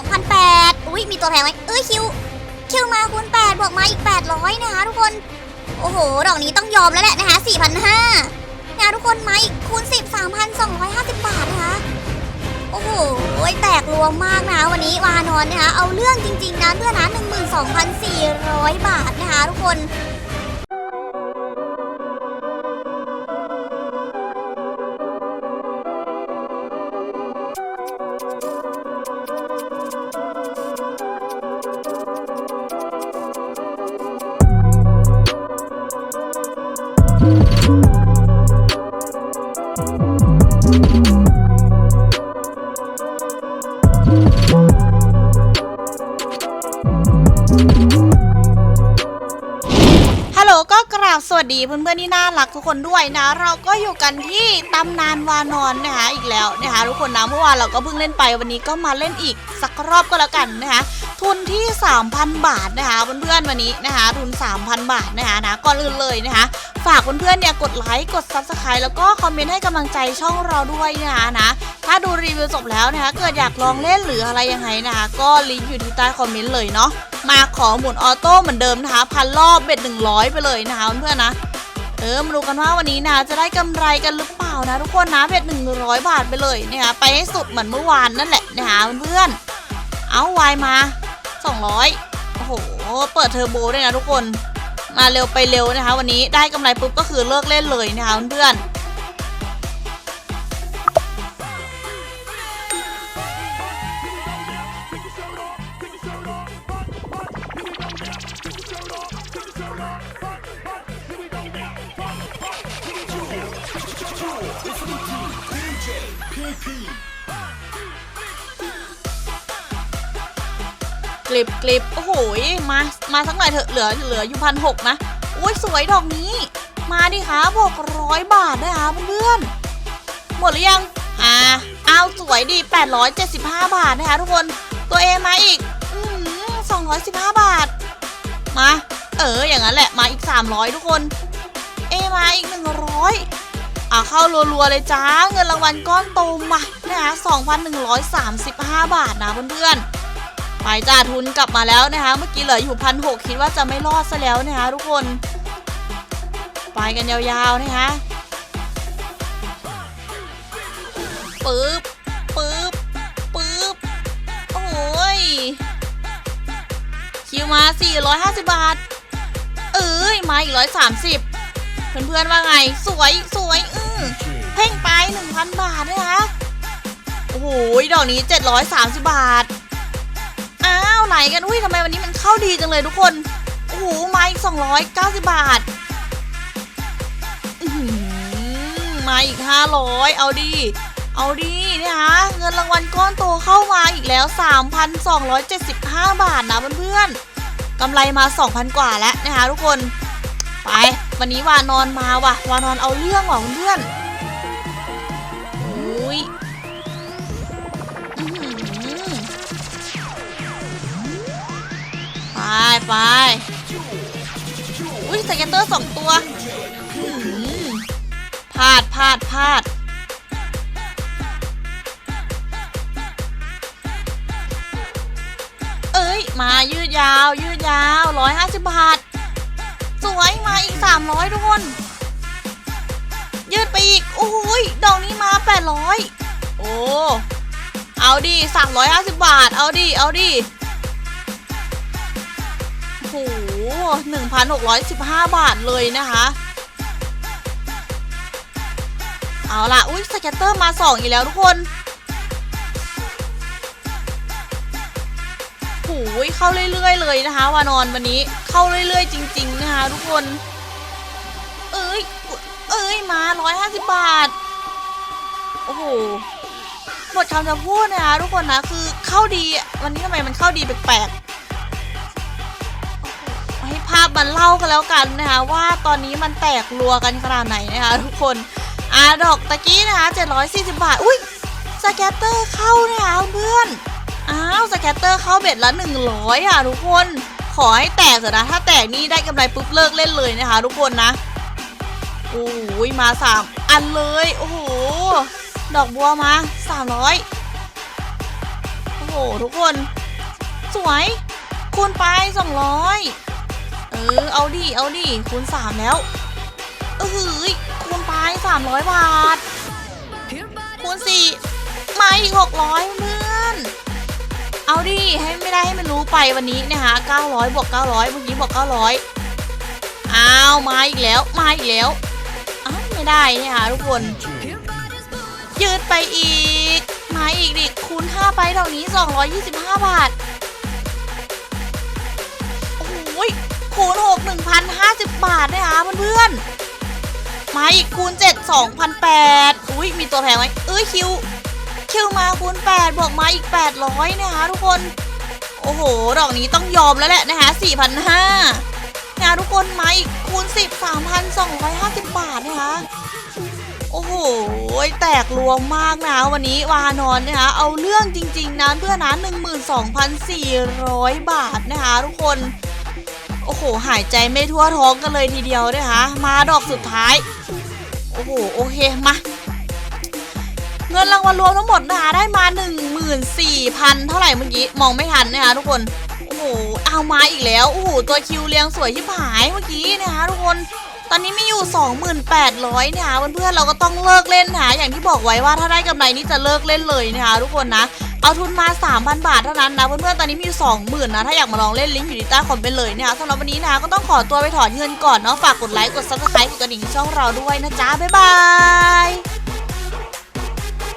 2,008อุ้ยมีตัวแพงไหมเอ้ยคิว คิวมาคูณ8บวกมาอีก 800 นะคะทุกคน โอ้โห ดอกนี้ต้องยอมแล้วแหละนะคะ4,500นะทุกคนมาอีกคูณ 10 3,250 บาทนะคะ โอ้โหแตกรวมมากนะวันนี้วานอนนะคะ เอาเรื่องจริง ๆนะเพื่อนนะ12,400 บาทนะคะทุกคน ราบสวัสดีเพื่อนๆที่น่ารักทุกคนด้วยนะ เราก็อยู่กันที่ตำนานวานอนนะคะอีกแล้วนะคะทุกคนนะเมื่อวานเราก็เพิ่งเล่นไปวันนี้ก็มาเล่นอีกสักรอบก็แล้วกันนะคะทุนที่ 3,000 บาทนะคะเพื่อนๆวันนี้นะคะทุน 3,000 บาทนะคะนะก่อนอื่นเลยนะคะฝากเพื่อนๆเนี่ยกดไลค์กด Subscribe แล้วก็คอมเมนต์ให้กำลังใจช่องเราด้วยนะคะนะถ้าดูรีวิวจบแล้วนะคะเกิดอยากลองเล่นหรืออะไรยังไงนะคะก็ลิงก์อยู่ที่ใต้คอมเมนต์เลยเนาะ มาขอหมุนออโต้เหมือนเดิมนะคะพันรอบเบ็ด100ไปเลยนะคะเพื่อนๆนะเออมาดูกันว่าวันนี้นะจะได้กำไรกันหรือเปล่านะทุกคนนะเบ็ด100บาทไปเลยนะคะไปให้สุดเหมือนเมื่อวานนั่นแหละนะคะเพื่อนๆเอาวายมา200โอ้โหเปิดเทอร์โบด้วยนะทุกคนมาเร็วไปเร็วนะคะ วันนี้ได้กำไรปุ๊บก็คือเลิกเล่นเลยนะคะเพื่อนๆ กลิบกลิบโอ้โหมา มาสักหน่อยเถอะเหลือเหลืออยู่พันหกนะอุ้ยสวยดอกนี้ มาดิคะบวกร้อยบาทนะคะเพื่อนๆหมดหรือยังอ่าเอาสวยดี 875 บาทนะคะทุกคนตัวเอมาอีกอืม215 บาท มา เอออย่างนั้นแหละมาอีก 300 ทุกคน เอมาอีก 100 อ่าเข้ารัวๆเลยจ้าเงินรางวัลก้อนโตมานะคะ2,135 บาทนะเพื่อนๆไปจ่าทุนกลับมาแล้วนะคะ เมื่อกี้เหลืออยู่พันหคิดว่าจะไม่รอดซะแล้วนะคะทุกคน ไปกันยาวๆนะคะปึ๊บปึ๊บปึ๊บโอ้ยคิวมา 450 บาท เอ้ยมาอีก130 เพื่อนๆว่าไง สวยสวยอือเพ่งไป 1,000 บาทนะคะโอ้โหดอกนี้ 730 บาท อ้าวไหนกันอุ้ยทำไมวันนี้มันเข้าดีจังเลยทุกคน โอ้โหมาอีก290 บาทอื้อหือมาอีก 500 เอาดี เอาดีเนี่ยฮะเงินรางวัลก้อนโตเข้ามาอีกแล้ว 3,275 บาทนะเพื่อนๆกำไรมา 2,000 กว่าแล้วนะคะทุกคน ไป วันนี้วานอนมาว่ะ วานอนเอาเรื่องว่ะเพื่อนอุ้ยไปไปอุ้ยสเก็ตเตอร์สองตัวพลาดพลาดพลาดเอ้ย มายืดยาว ยืดยาว150บาท สวยมาอีก 300 ทุกคน ยืดไปอีก โอ้ยดอกนี้มา 800 โอ้ เอาดิ350 บาท เอาดิ เอาดิโอ้โห1,615 บาทเลยนะคะ เอาล่ะ อุ้ยสแกตเตอร์มา 2 อีกแล้วทุกคน โอ้ยเข้าเรื่อย ๆ เลยนะคะวานอนวันนี้เข้าเรื่อย ๆ จริง ๆ นะคะทุกคน เอ้ยเอ้ยมา150บาท โอ้โหหมดคำจะพูดนะคะทุกคนนะคือเข้าดีวันนี้ทำไมมันเข้าดีแปลกๆให้ภาพมันเล่ากันแล้วกันนะคะว่าตอนนี้มันแตกรัวกันขนาดไหนนะคะทุกคนอาดอกตะกี้นะคะ740 บาท อุ้ยสแกตเตอร์เข้านะคะเพื่อน อ้าวสแกตเตอร์เข้าเบ็ดละ 100 อะทุกคน ขอให้แตกเถอะนะ ถ้าแตกนี่ได้กำไรปุ๊บเลิกเล่นเลยนะคะ ทุกคนนะ โอ้ยมา 3 อันเลย โอ้โห ดอกบัวมา 300 โอ้โหโหทุกคน สวยคูณไปสองร้อยเออ เอาดิ เอาดิ คูณสามแล้ว เออหือคูณไปสามร้อยบาท คูณสี่มาอีกหกร้อยเพื่ เอาดิให้ไม่ได้ให้มันรู้ไปวันนี้นะคะเก้าร้อยบวกเก้าร้อยเมื่อกี้บอกเก้าร้อยอ้าวมาอีกแล้วมาอีกแล้วอ้าวไม่ได้นะคะทุกคน ยืดไปอีกมาอีกดิคูณ5ไปดอกนี้ 225 บาทโอ้ยคูณ6 1,050 บาทนะคะเพื่อนๆมาอีกคูณ7 2,008อุ้ยมีตัวแพงไหมเอ้ยคิว คิวมาคูณ8บวกมาอีก 800นะคะทุกคน โอ้โห ดอกนี้ต้องยอมแล้วแหละนะคะ4,500นะคะทุกคนมาอีกคูณ 10 3,250 บาทนะคะโอ้โห แตกรวมมากนะวันนี้วานอนนะคะ เอาเรื่องจริงๆนะเพื่อนนะ12,400 บาทนะคะทุกคน โอ้โห หายใจไม่ทั่วท้องกันเลยทีเดียวนะคะ มาดอกสุดท้าย โอ้โห โอเค มา เงินรางวัลรวมทั้งหมดนะคะได้มา 14,000 เท่าไหร่เมื่อกี้ มองไม่ทันนะคะทุกคน โอ้โห เอามาอีกแล้ว โอ้โห ตัวคิวเรียงสวยที่ผายเมื่อกี้นะคะทุกคนตอนนี้มีอยู่ 2800เนี่ยเพื่อนๆเราก็ต้องเลิกเล่นนะอย่างที่บอกไว้ว่าถ้าได้กำไรนี่จะเลิกเล่นเลยนะคะทุกคนนะเอาทุนมา 3,000 บาทเท่านั้นนะเพื่อนๆตอนนี้มีอยู่20,000นะถ้าอยากมาลองเล่นลิงก์อยู่ที่ใต้คอมเมนต์เลยนะคะสำหรับวันนี้นะก็ต้องขอตัวไปถอนเงินก่อนเนาะฝากกดไลค์กดซับสไครต์กดกระดิ่งช่องเราด้วยนะจ๊ะบ๊ายบาย